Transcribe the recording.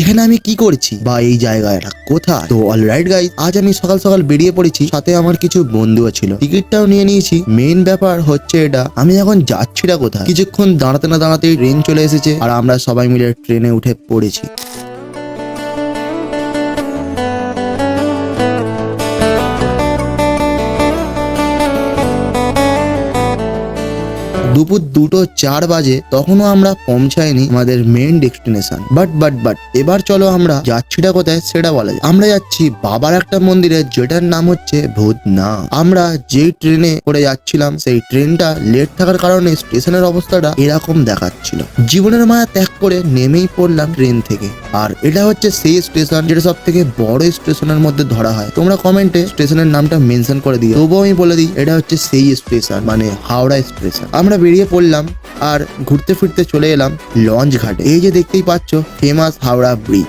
এখানে আমি কি করছি? বা এই জায়গাটা কোথায়? তো অলরাইট গাই আজ আমি সকাল সকাল বেরিয়ে পড়েছি, সাথে আমার কিছু বন্ধুও ছিল। টিকিটটাও নিয়ে নিয়েছি। মেন ব্যাপার হচ্ছে এটা, আমি এখন যাচ্ছি না কোথায়? কিছুক্ষণ দাঁড়াতে না দাঁড়াতে ট্রেন চলে এসেছে, আর আমরা সবাই মিলে ট্রেনে উঠে পড়েছি। দুপুর দুটো চার বাজে, তখনও আমরা পৌঁছাইনি আমাদের main destination but but but এবার চলো আমরা যাচ্ছিটা কোথায় সেটা বলা যায় আমরা যাচ্ছি বাবার একটা মন্দিরে, যেটার নাম হচ্ছে ভূতনা আমরা যেই ট্রেনে করে যাচ্ছিলাম, সেই ট্রেনটা লেট থাকার কারণে স্টেশনের অবস্থাটা এরকম দেখাচ্ছিল। জীবনের মায়া ত্যাগ করে নেমেই পড়লাম ট্রেন থেকে। আর এটা হচ্ছে সেই স্টেশন যেটা সব থেকে বড় স্টেশনের মধ্যে ধরা হয়। তোমরা কমেন্টে স্টেশনের নামটা মেনশন করে দিও। তবুও আমি বলে দিই, এটা হচ্ছে সেই স্টেশন মানে হাওড়া স্টেশন। আমরা বেরিয়ে পড়লাম আর ঘুরতে ফিরতে চলে এলাম লঞ্চ ঘাটে এই যে দেখতেই পাচ্ছ ফেমাস হাওড়া ব্রিজ